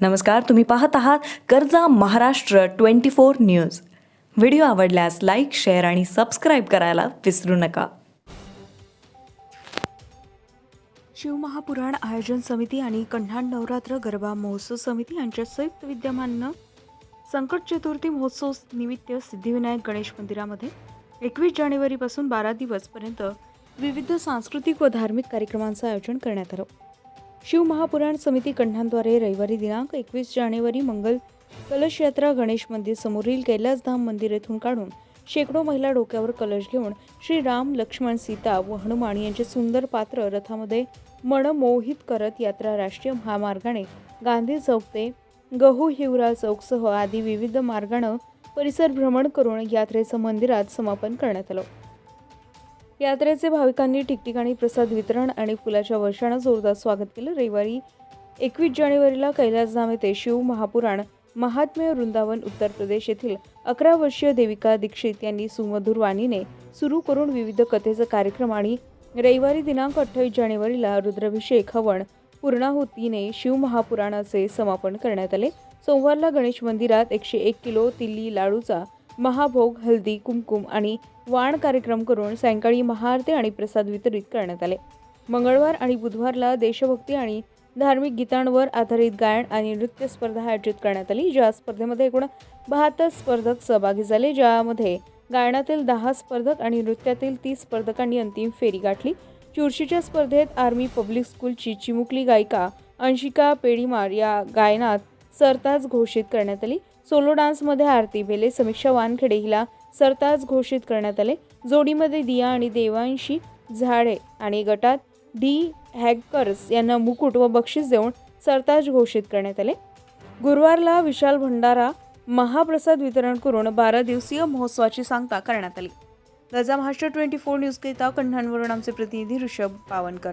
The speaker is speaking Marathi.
नमस्कार तुम्ही पाहत आहात कर्जा Maharashtra twenty four news. Video आवडल्यास लाईक शेअर आणि सबस्क्राईब करायला विसरू नका. शिवमहापुराण आयोजन समिती आणि कन्हाण नवरात्र गरबा महोत्सव समिती यांच्या संयुक्त विद्यमानं संकट चतुर्थी महोत्सव निमित्त सिद्धिविनायक गणेश मंदिरामध्ये एकवीस जानेवारीपासून बारा दिवसपर्यंत विविध सांस्कृतिक व धार्मिक कार्यक्रमांचं आयोजन करण्यात आलं. शिव महापुराण समिती कंठांद्वारे रविवारी दिनांक एकवीस जानेवारी मंगल कलश यात्रा गणेश मंदिर समोरील कैलासधाम मंदिर येथून काढून शेकडो महिला डोक्यावर कलश घेऊन श्री राम लक्ष्मण सीता व हनुमान यांचे सुंदर पात्र रथामध्ये मनमोहित करत यात्रा राष्ट्रीय महामार्गाने गांधी चौक ते गहू हिवरा चौकसह आदी विविध मार्गानं परिसर भ्रमण करून यात्रेचं मंदिरात समापन करण्यात आलं. यात्रेचे भाविकांनी ठिकठिकाणी प्रसाद वितरण आणि फुलाच्या वर्षानं जोरदार स्वागत केलं. रविवारी एकवीस जानेवारीला कैलासधाम येथे शिव महापुराण महात्म्य वृंदावन उत्तर प्रदेश येथील अकरा वर्षीय देविका दीक्षित यांनी सुमधुर वाणीने सुरू करून विविध कथेचा कार्यक्रम आणि रविवारी दिनांक अठ्ठावीस जानेवारीला रुद्राभिषेक हवन पूर्णाहुतीने शिव महापुराणाचे समापन करण्यात आले. सोमवारला गणेश मंदिरात एकशे एक किलो तिल्ली लाडूचा महाभोग हल्दी कुमकुम आणि वाण कार्यक्रम करून सायंकाळी महाआरती आणि प्रसाद वितरित करण्यात आले. मंगळवार आणि बुधवारला देशभक्ती आणि धार्मिक गीतांवर आधारित गायन आणि नृत्य स्पर्धा आयोजित करण्यात आली ज्या स्पर्धेमध्ये एकूण बहात्तर स्पर्धक सहभागी झाले ज्यामध्ये गायनातील दहा स्पर्धक आणि नृत्यातील तीस स्पर्धकांनी अंतिम फेरी गाठली. चुरशीच्या स्पर्धेत आर्मी पब्लिक स्कूलची चिमुकली गायिका अंशिका पेडीमार या गायनात सरताज घोषित करण्यात आली. सोलो डान्समध्ये आरती भेले. समीक्षा वानखेडे हिला सरताज घोषित करण्यात आले. जोडीमध्ये दिया आणि देवांशी झाडे आणि गटात डी हॅकर्स यांना मुकुट व बक्षीस देऊन सरताज घोषित करण्यात आले. गुरुवारला विशाल भंडारा महाप्रसाद वितरण करून बारा दिवसीय महोत्सवाची सांगता करण्यात आली. गजा महाराष्ट्र ट्वेंटी फोर न्यूजकरिता कन्हानवरून आमचे प्रतिनिधी ऋषभ पावनकर.